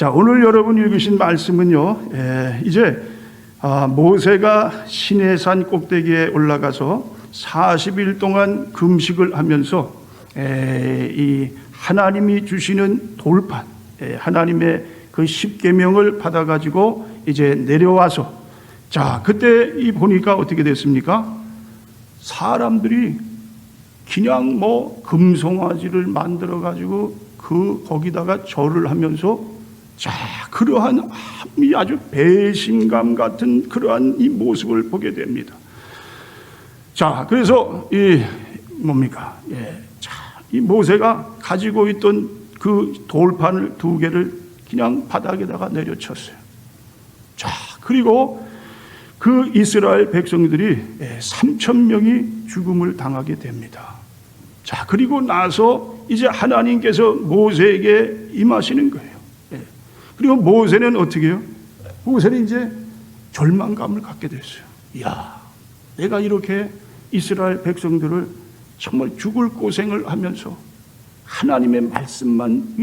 자, 오늘 여러분 읽으신 말씀은요, 예, 이제 아, 모세가 시내산 꼭대기에 올라가서 40일 동안 금식을 하면서 에, 이 하나님이 주시는 돌판, 에, 하나님의 그 십계명을 받아가지고 이제 내려와서 자 그때 이 보니까 어떻게 됐습니까? 사람들이 그냥 뭐 금송아지를 만들어 가지고 그 거기다가 절을 하면서 자 그러한 이 아주 배신감 같은 그러한 이 모습을 보게 됩니다. 자 그래서 이 뭡니까? 예, 자 이 모세가 가지고 있던 그 돌판을 두 개를 그냥 바닥에다가 내려쳤어요. 자 그리고 그 이스라엘 백성들이 3천 명이 죽음을 당하게 됩니다. 자, 그리고 나서 이제 하나님께서 모세에게 임하시는 거예요. 예. 그리고 모세는 어떻게 해요? 모세는 이제 절망감을 갖게 됐어요. 이야, 내가 이렇게 이스라엘 백성들을 정말 죽을 고생을 하면서 하나님의 말씀만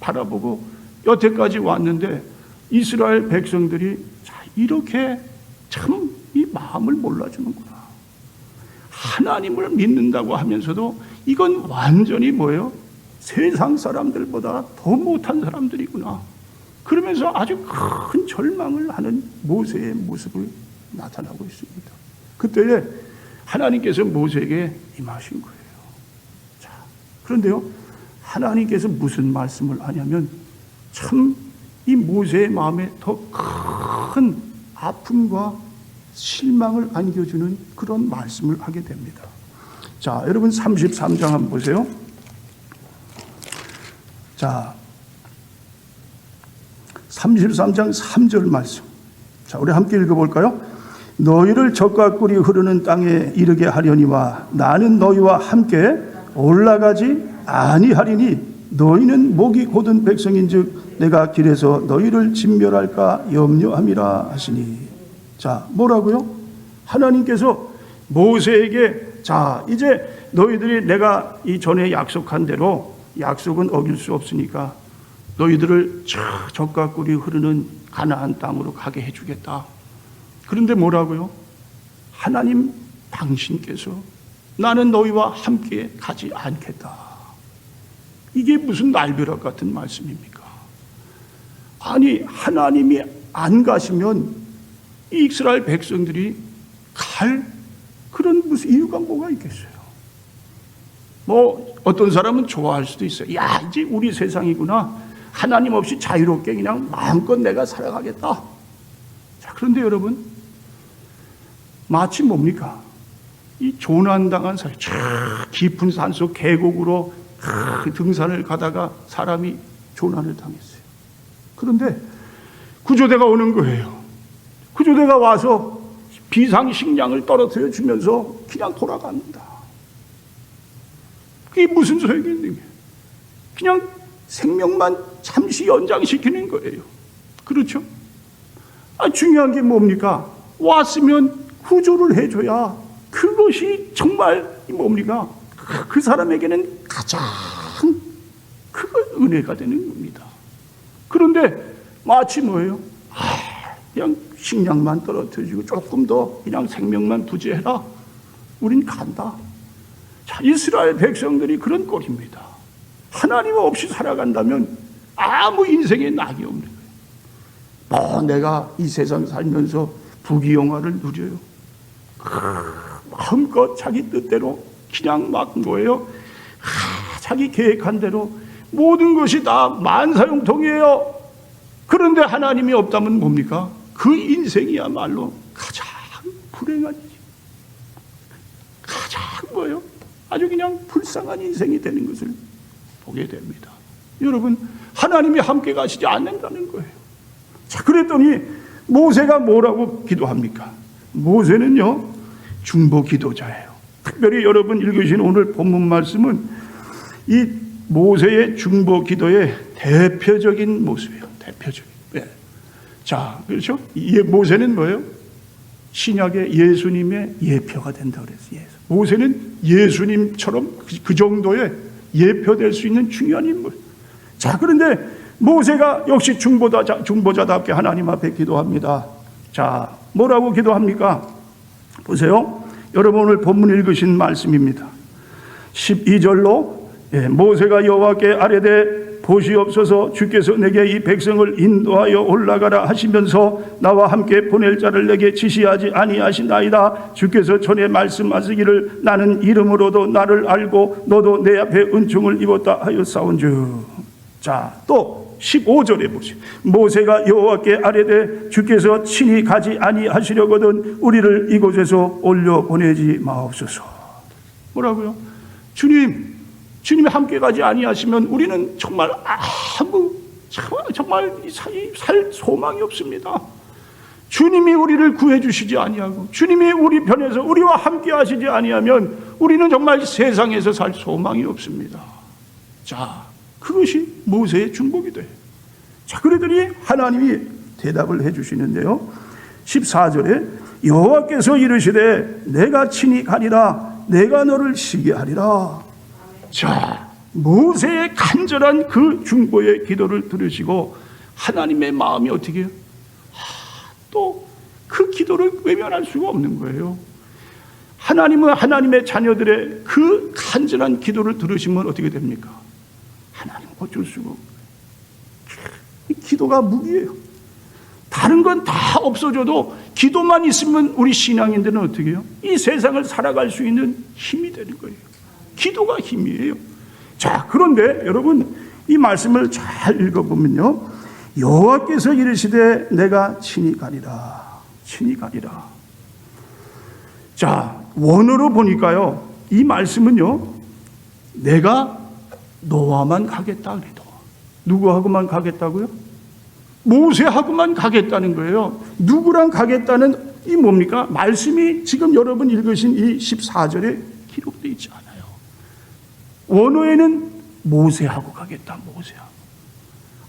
바라보고 여태까지 왔는데 이스라엘 백성들이 자, 이렇게 참 이 마음을 몰라주는구나. 하나님을 믿는다고 하면서도 이건 완전히 뭐예요? 세상 사람들보다 더 못한 사람들이구나. 그러면서 아주 큰 절망을 하는 모세의 모습을 나타나고 있습니다. 그때에 하나님께서 모세에게 임하신 거예요. 자, 그런데요, 하나님께서 무슨 말씀을 하냐면 참 이 모세의 마음에 더 큰 아픔과 실망을 안겨주는 그런 말씀을 하게 됩니다. 자, 여러분 33장 한번 보세요. 자, 33장 3절 말씀. 자, 우리 함께 읽어볼까요? 너희를 적과 꿀이 흐르는 땅에 이르게 하려니와 나는 너희와 함께 올라가지 아니하리니 너희는 목이 곧은 백성인즉 내가 길에서 너희를 진멸할까 염려함이라 하시니 자 뭐라고요? 하나님께서 모세에게 자 이제 너희들이 내가 이 전에 약속한 대로 약속은 어길 수 없으니까 너희들을 저 적과 꿀이 흐르는 가나안 땅으로 가게 해주겠다. 그런데 뭐라고요? 하나님 당신께서 나는 너희와 함께 가지 않겠다. 이게 무슨 날벼락 같은 말씀입니까? 아니 하나님이 안 가시면 이 이스라엘 백성들이 갈 그런 무슨 이유가 뭐가 있겠어요? 뭐 어떤 사람은 좋아할 수도 있어요. 야 이제 우리 세상이구나. 하나님 없이 자유롭게 그냥 마음껏 내가 살아가겠다. 자 그런데 여러분 마치 뭡니까? 이 조난당한 사람, 저 깊은 산속 계곡으로 그 등산을 가다가 사람이 조난을 당했어요. 그런데 구조대가 오는 거예요. 구조대가 와서 비상식량을 떨어뜨려 주면서 그냥 돌아갑니다. 그게 무슨 소용이겠는가? 그냥 생명만 잠시 연장시키는 거예요. 그렇죠? 아, 중요한 게 뭡니까? 왔으면 구조를 해줘야 그것이 정말 뭡니까? 그 사람에게는 가장 큰 은혜가 되는 겁니다. 그런데 마치 뭐예요? 아, 그냥 식량만 떨어뜨리고 조금 더 그냥 생명만 부재해라. 우린 간다. 자, 이스라엘 백성들이 그런 꼴입니다. 하나님 없이 살아간다면 아무 인생에 낙이 없는 거예요. 뭐 내가 이 세상 살면서 부귀영화를 누려요. 마음껏 자기 뜻대로 그냥 막 뭐예요? 하, 자기 계획한 대로 모든 것이 다 만사용통이에요. 그런데 하나님이 없다면 뭡니까? 그 인생이야말로 가장 불행한 가장 뭐예요? 아주 그냥 불쌍한 인생이 되는 것을 보게 됩니다. 여러분, 하나님이 함께 가시지 않는다는 거예요. 자, 그랬더니 모세가 뭐라고 기도합니까? 모세는요, 중보 기도자예요. 특별히 여러분 읽으신 오늘 본문 말씀은 이 모세의 중보 기도의 대표적인 모습이에요. 대표적인. 네. 자, 그렇죠? 이 모세는 뭐예요? 신약의 예수님의 예표가 된다 그랬어요. 예수. 모세는 예수님처럼 그, 그 정도의 예표될 수 있는 중요한 인물. 자, 그런데 모세가 역시 중보자, 중보자답게 하나님 앞에 기도합니다. 자, 뭐라고 기도합니까? 보세요. 여러분 오늘 본문 읽으신 말씀입니다. 12절로 예, 모세가 여호와께 아뢰되 보시옵소서 주께서 내게 이 백성을 인도하여 올라가라 하시면서 나와 함께 보낼 자를 내게 지시하지 아니하시나이다 주께서 전에 말씀하시기를 나는 이름으로도 나를 알고 너도 내 앞에 은총을 입었다 하였사온즉 자 또 15절에 보세요. 모세가 여호와께 아뢰되 주께서 친히 가지 아니하시려거든 우리를 이곳에서 올려 보내지 마옵소서. 뭐라고요? 주님, 주님이 함께 가지 아니하시면 우리는 정말 아무 정말 살 소망이 없습니다. 주님이 우리를 구해 주시지 아니하고 주님이 우리 편에서 우리와 함께 하시지 아니하면 우리는 정말 세상에서 살 소망이 없습니다. 자, 그것이 모세의 중복이 돼. 자, 그러더니 하나님이 대답을 해 주시는데요. 14절에 여호와께서 이르시되 내가 친히 가리라 내가 너를 쉬게 하리라. 자, 모세의 간절한 그 중보의 기도를 들으시고 하나님의 마음이 어떻게 해요? 또그 기도를 외면할 수가 없는 거예요. 하나님은 하나님의 자녀들의 그 간절한 기도를 들으시면 어떻게 됩니까? 하나님 어쩔 수가. 기도가 무기예요. 다른 건 다 없어져도 기도만 있으면 우리 신앙인들은 어떻게 해요? 이 세상을 살아갈 수 있는 힘이 되는 거예요. 기도가 힘이에요. 자, 그런데 여러분 이 말씀을 잘 읽어보면요. 여호와께서 이르시되 내가 친히 가리라. 친히 가리라. 자, 원어로 보니까요. 이 말씀은요. 내가 너와만 가겠다 그래도. 누구하고만 가겠다고요? 모세하고만 가겠다는 거예요. 누구랑 가겠다는 이 뭡니까? 말씀이 지금 여러분 읽으신 이 14절에 기록되어 있지 않아요. 원어에는 모세하고 가겠다, 모세하고.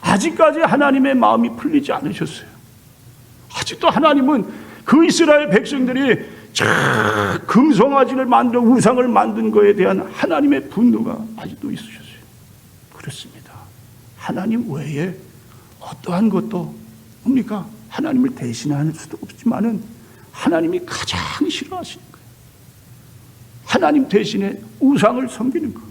아직까지 하나님의 마음이 풀리지 않으셨어요. 아직도 하나님은 그 이스라엘 백성들이 자, 금송아지를 만들어 우상을 만든 것에 대한 하나님의 분노가 아직도 있으셨어요. 그렇습니다. 하나님 외에 어떠한 것도 뭡니까? 하나님을 대신할 수도 없지만은 하나님이 가장 싫어하시는 거예요. 하나님 대신에 우상을 섬기는 거.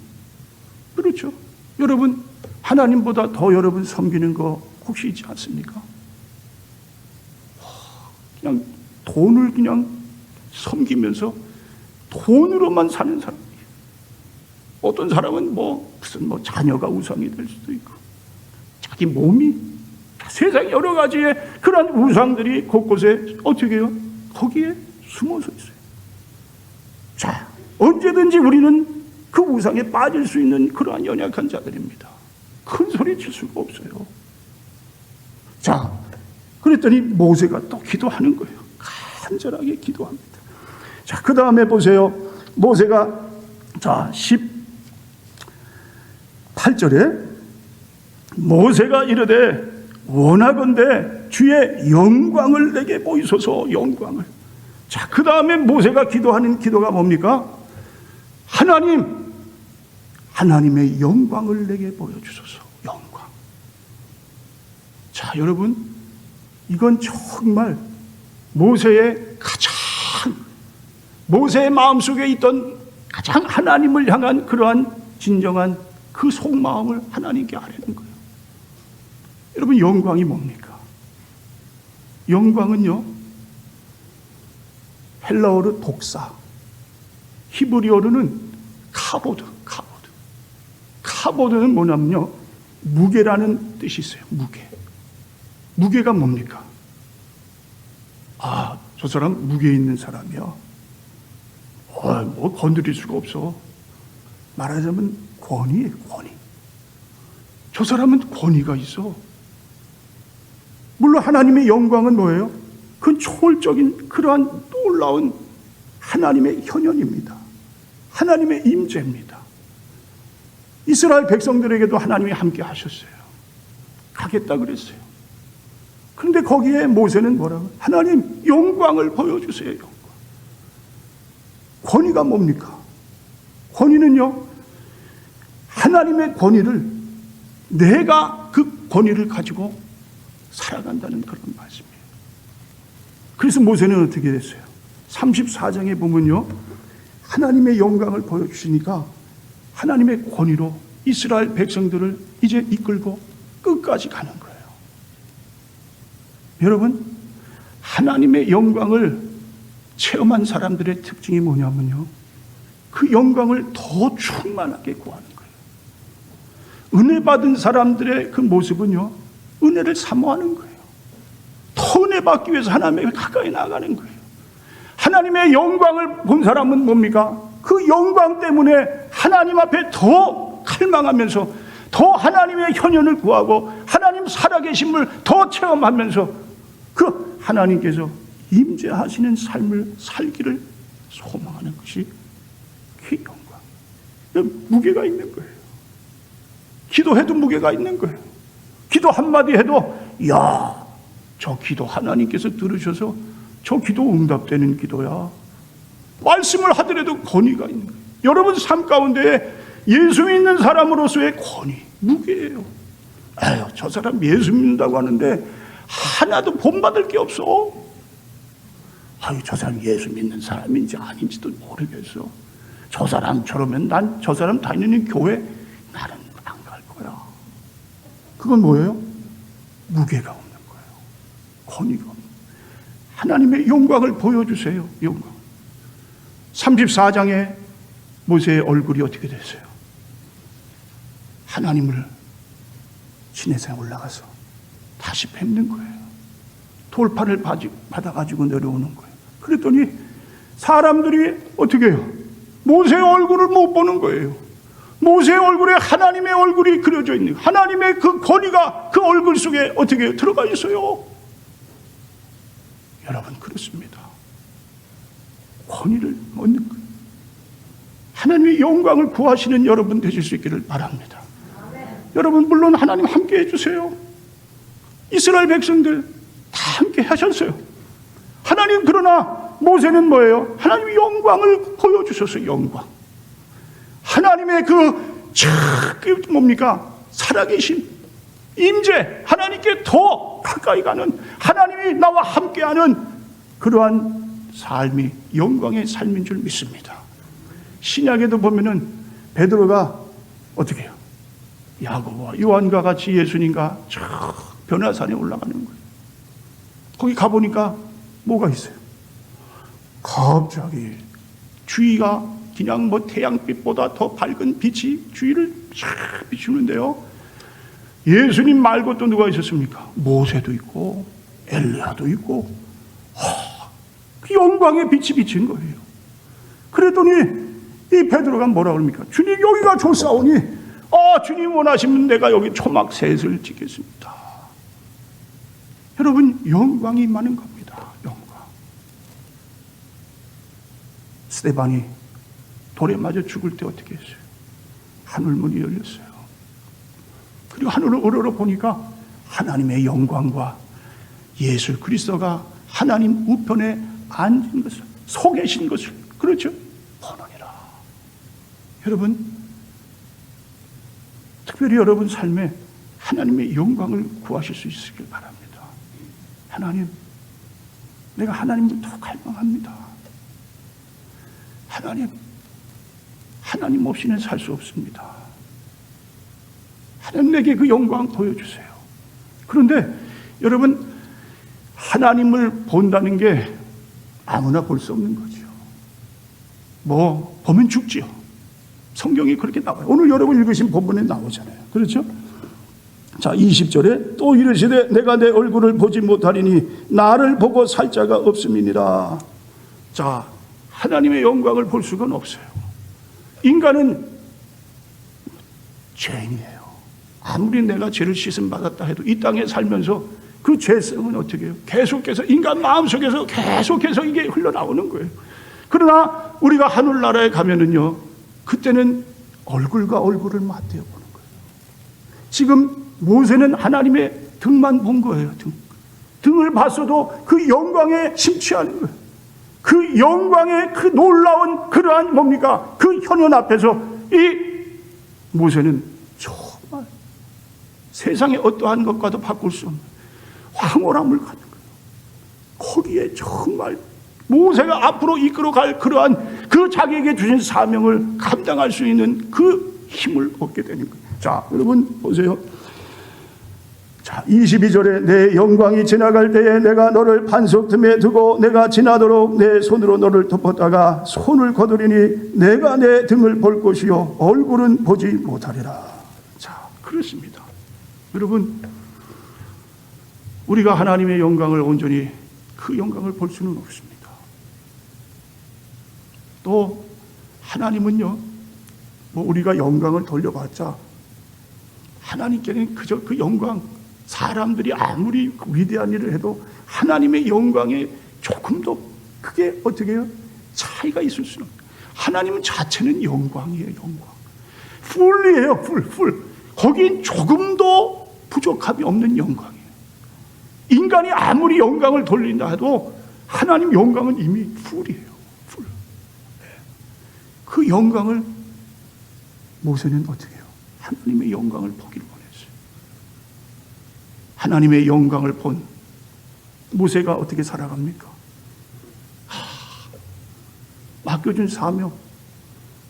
그렇죠. 여러분, 하나님보다 더 여러분 섬기는 거 혹시 있지 않습니까? 그냥 돈을 그냥 섬기면서 돈으로만 사는 사람이에요. 어떤 사람은 뭐 무슨 뭐 자녀가 우상이 될 수도 있고 자기 몸이 세상 여러 가지의 그런 우상들이 곳곳에 어떻게 해요? 거기에 숨어서 있어요. 자, 언제든지 우리는 그 우상에 빠질 수 있는 그러한 연약한 자들입니다. 큰 소리 칠 수가 없어요. 자, 그랬더니 모세가 또 기도하는 거예요. 간절하게 기도합니다. 자, 그 다음에 보세요. 모세가 자, 18절에 모세가 이르되 원하건대 주의 영광을 내게 보이소서 영광을. 자, 그 다음에 모세가 기도하는 기도가 뭡니까? 하나님, 하나님의 영광을 내게 보여주소서 영광. 자, 여러분, 이건 정말 모세의 가장 모세의 마음속에 있던 가장 하나님을 향한 그러한 진정한 그 속마음을 하나님께 아뢰는 거예요. 여러분 영광이 뭡니까? 영광은요. 헬라어로 독사, 히브리어로는 카보드, 카보드. 카보드는 뭐냐면요. 무게라는 뜻이 있어요. 무게. 무게가 뭡니까? 아, 저 사람 무게 있는 사람이야. 어, 뭐 건드릴 수가 없어. 말하자면 권위예요, 권위. 저 사람은 권위가 있어. 물론 하나님의 영광은 뭐예요? 그 초월적인 그러한 놀라운 하나님의 현현입니다. 하나님의 임재입니다. 이스라엘 백성들에게도 하나님이 함께 하셨어요. 가겠다 그랬어요. 그런데 거기에 모세는 뭐라고? 하나님 영광을 보여주세요. 영광. 권위가 뭡니까? 권위는요. 하나님의 권위를 내가 그 권위를 가지고 살아간다는 그런 말씀이에요. 그래서 모세는 어떻게 됐어요? 34장에 보면요. 하나님의 영광을 보여주시니까 하나님의 권위로 이스라엘 백성들을 이제 이끌고 끝까지 가는 거예요. 여러분, 하나님의 영광을 체험한 사람들의 특징이 뭐냐면요. 그 영광을 더 충만하게 구하는. 은혜 받은 사람들의 그 모습은요. 은혜를 사모하는 거예요. 더 은혜 받기 위해서 하나님에 가까이 나가는 거예요. 하나님의 영광을 본 사람은 뭡니까? 그 영광 때문에 하나님 앞에 더 갈망하면서 더 하나님의 현현을 구하고 하나님 살아계심을 더 체험하면서 그 하나님께서 임재하시는 삶을 살기를 소망하는 것이 그 영광. 무게가 있는 거예요. 기도해도 무게가 있는 거예요. 기도 한마디 해도, 야, 저 기도 하나님께서 들으셔서 저 기도 응답되는 기도야. 말씀을 하더라도 권위가 있는 거예요. 여러분 삶 가운데 예수 믿는 사람으로서의 권위, 무게예요. 아유, 저 사람 예수 믿는다고 하는데 하나도 본받을 게 없어. 아유, 저 사람 예수 믿는 사람인지 아닌지도 모르겠어. 저 사람처럼은 난저 사람 다니는 교회. 그건 뭐예요? 무게가 없는 거예요. 권위가 없는. 하나님의 영광을 보여주세요. 영광. 34장에 모세의 얼굴이 어떻게 됐어요? 하나님을 시내산에 올라가서 다시 뵙는 거예요. 돌판을 받아가지고 내려오는 거예요. 그랬더니 사람들이 어떻게 해요? 모세의 얼굴을 못 보는 거예요. 모세의 얼굴에 하나님의 얼굴이 그려져 있는 하나님의 그 권위가 그 얼굴 속에 어떻게 들어가 있어요? 여러분 그렇습니다. 권위를 얻는 거예요. 하나님의 영광을 구하시는 여러분 되실 수 있기를 바랍니다. 여러분 물론 하나님 함께 해주세요. 이스라엘 백성들 다 함께 하셨어요. 하나님 그러나 모세는 뭐예요? 하나님의 영광을 보여주셔서 영광. 하나님의 그, 참, 그 뭡니까? 살아계신 임재, 하나님께 더 가까이 가는, 하나님이 나와 함께하는 그러한 삶이 영광의 삶인 줄 믿습니다. 신약에도 보면은 베드로가 어떻게 해요? 야고보와 요한과 같이 예수님과 저 변화산에 올라가는 거예요. 거기 가보니까 뭐가 있어요? 갑자기 주위가 그냥 뭐 태양빛보다 더 밝은 빛이 주위를 쫙 비추는데요. 예수님 말고 또 누가 있었습니까? 모세도 있고 엘리야도 있고 하, 그 영광의 빛이 비친 거예요. 그랬더니 이 베드로가 뭐라 그럽니까? 주님 여기가 좋사오니 아 주님 원하시면 내가 여기 초막 셋을 짓겠습니다. 여러분 영광이 많은 겁니다. 영광. 스테반이 돌에 맞아 죽을 때 어떻게 했어요? 하늘문이 열렸어요. 그리고 하늘을 우러러 보니까 하나님의 영광과 예수 그리스도가 하나님 우편에 앉은 것을 서 계신 것을 그렇죠? 보느니라. 여러분 특별히 여러분 삶에 하나님의 영광을 구하실 수 있으길 바랍니다. 하나님, 내가 하나님을 더 갈망합니다. 하나님, 하나님 없이는 살 수 없습니다. 하나님 내게 그 영광 보여주세요. 그런데 여러분, 하나님을 본다는 게 아무나 볼 수 없는 거죠. 뭐, 보면 죽지요. 성경이 그렇게 나와요. 오늘 여러분 읽으신 본문에 나오잖아요. 그렇죠? 자, 20절에 또 이르시되 내가 내 얼굴을 보지 못하리니 나를 보고 살 자가 없음이니라. 자, 하나님의 영광을 볼 수가 없어요. 인간은 죄인이에요. 아무리 내가 죄를 씻음 받았다 해도 이 땅에 살면서 그 죄성은 어떻게 해요? 계속해서 인간 마음속에서 계속해서 이게 흘러나오는 거예요. 그러나 우리가 하늘나라에 가면은요, 그때는 얼굴과 얼굴을 맞대어 보는 거예요. 지금 모세는 하나님의 등만 본 거예요. 등. 등을 봤어도 그 영광에 심취하는 거예요. 그 영광의 그 놀라운 그러한 뭡니까? 그 현현 앞에서 이 모세는 정말 세상의 어떠한 것과도 바꿀 수 없는 황홀함을 갖는 거예요. 거기에 정말 모세가 앞으로 이끌어갈 그러한 그 자기에게 주신 사명을 감당할 수 있는 그 힘을 얻게 되는 거예요. 자, 여러분 보세요. 자, 22절에 내 영광이 지나갈 때에 내가 너를 반석 틈에 두고 내가 지나도록 내 손으로 너를 덮었다가 손을 거두리니 내가 내 등을 볼 것이요 얼굴은 보지 못하리라. 자, 그렇습니다. 여러분 우리가 하나님의 영광을 온전히 그 영광을 볼 수는 없습니다. 또 하나님은요. 뭐 우리가 영광을 돌려봤자 하나님께는 그저 그 영광 사람들이 아무리 위대한 일을 해도 하나님의 영광에 조금도 크게 어떻게 해요? 차이가 있을 수는. 하나님 자체는 영광이에요, 영광. 풀이에요, 풀, 풀. 거긴 조금도 부족함이 없는 영광이에요. 인간이 아무리 영광을 돌린다 해도 하나님 영광은 이미 풀이에요, 풀. 네. 그 영광을 모세는 어떻게 해요? 하나님의 영광을 원했어요. 하나님의 영광을 본 모세가 어떻게 살아갑니까? 하, 맡겨준 사명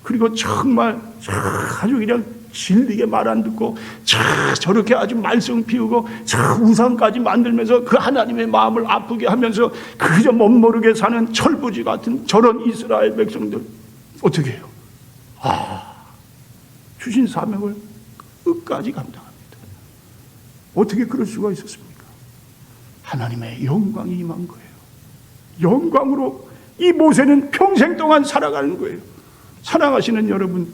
그리고 정말 아주 그냥 진리게 말 안 듣고 자, 저렇게 아주 말썽 피우고 자, 우상까지 만들면서 그 하나님의 마음을 아프게 하면서 그저 멋모르게 사는 철부지 같은 저런 이스라엘 백성들 어떻게 해요? 아, 주신 사명을 끝까지 감당합니다. 어떻게 그럴 수가 있었습니까? 하나님의 영광이 임한 거예요. 영광으로 이 모세는 평생 동안 살아가는 거예요. 사랑하시는 여러분,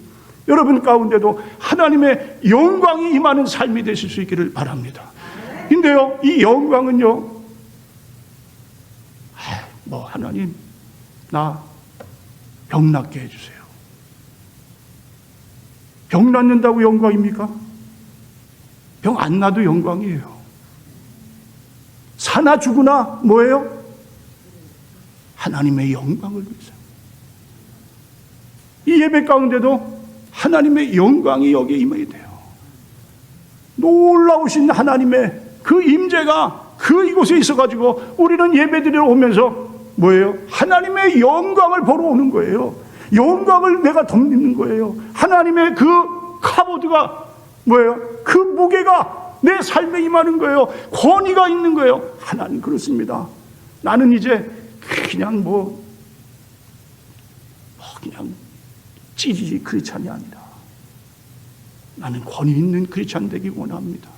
여러분 가운데도 하나님의 영광이 임하는 삶이 되실 수 있기를 바랍니다. 근데요, 이 영광은요, 아, 뭐 하나님, 나 병 낫게 해주세요. 병 낫는다고 영광입니까? 병 안 나도 영광이에요. 사나 죽으나 뭐예요? 하나님의 영광을 위해서. 이 예배 가운데도 하나님의 영광이 여기에 임해야 돼요. 놀라우신 하나님의 그 임재가 그 이곳에 있어가지고 우리는 예배드리러 오면서 뭐예요? 하나님의 영광을 보러 오는 거예요. 영광을 내가 덮는 거예요. 하나님의 그 카보드가 뭐예요? 그 무게가 내 삶에 임하는 거예요. 권위가 있는 거예요. 하나님 그렇습니다. 나는 이제 그냥 뭐, 뭐 그냥 찌질이 크리스찬이 아니라 나는 권위 있는 크리스찬 되기 원합니다.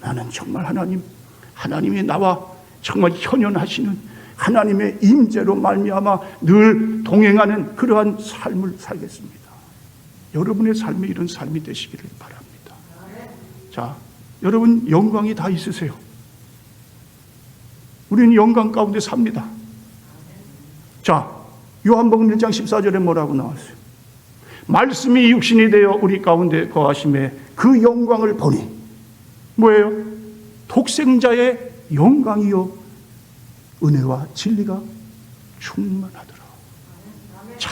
나는 정말 하나님, 하나님이 나와 정말 현현하시는 하나님의 임재로 말미암아 늘 동행하는 그러한 삶을 살겠습니다. 여러분의 삶이 이런 삶이 되시기를 바랍니다. 자, 여러분 영광이 다 있으세요. 우리는 영광 가운데 삽니다. 자, 요한복음 1장 14절에 뭐라고 나왔어요? 말씀이 육신이 되어 우리 가운데 거하심에 그 영광을 보니 뭐예요? 독생자의 영광이요 은혜와 진리가 충만하더라. 자,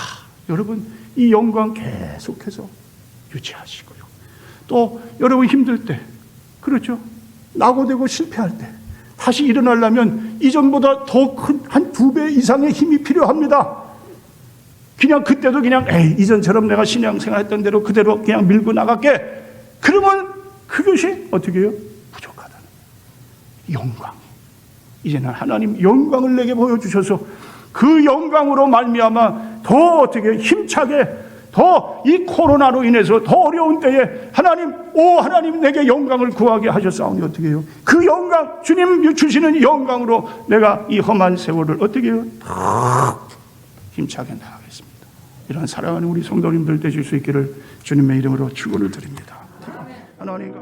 여러분 이 영광 계속해서 유지하시고요. 또 여러분 힘들 때 그렇죠? 낙오되고 실패할 때 다시 일어나려면 이전보다 더 큰 한 두 배 이상의 힘이 필요합니다. 그냥 그때도 그냥 에이 이전처럼 내가 신앙생활 했던 대로 그대로 그냥 밀고 나갈게. 그러면 그것이 어떻게 해요? 부족하다는 영광. 이제는 하나님 영광을 내게 보여주셔서 그 영광으로 말미암아 더 어떻게 힘차게 더 이 코로나로 인해서 더 어려운 때에 하나님 오 하나님 내게 영광을 구하게 하셨사오니 어떻게 해요? 그 영광 주님 주시는 영광으로 내가 이 험한 세월을 어떻게 해요? 더 힘차게 나가겠습니다. 이런 사랑하는 우리 성도님들 되실 수 있기를 주님의 이름으로 축원을 드립니다. 하나님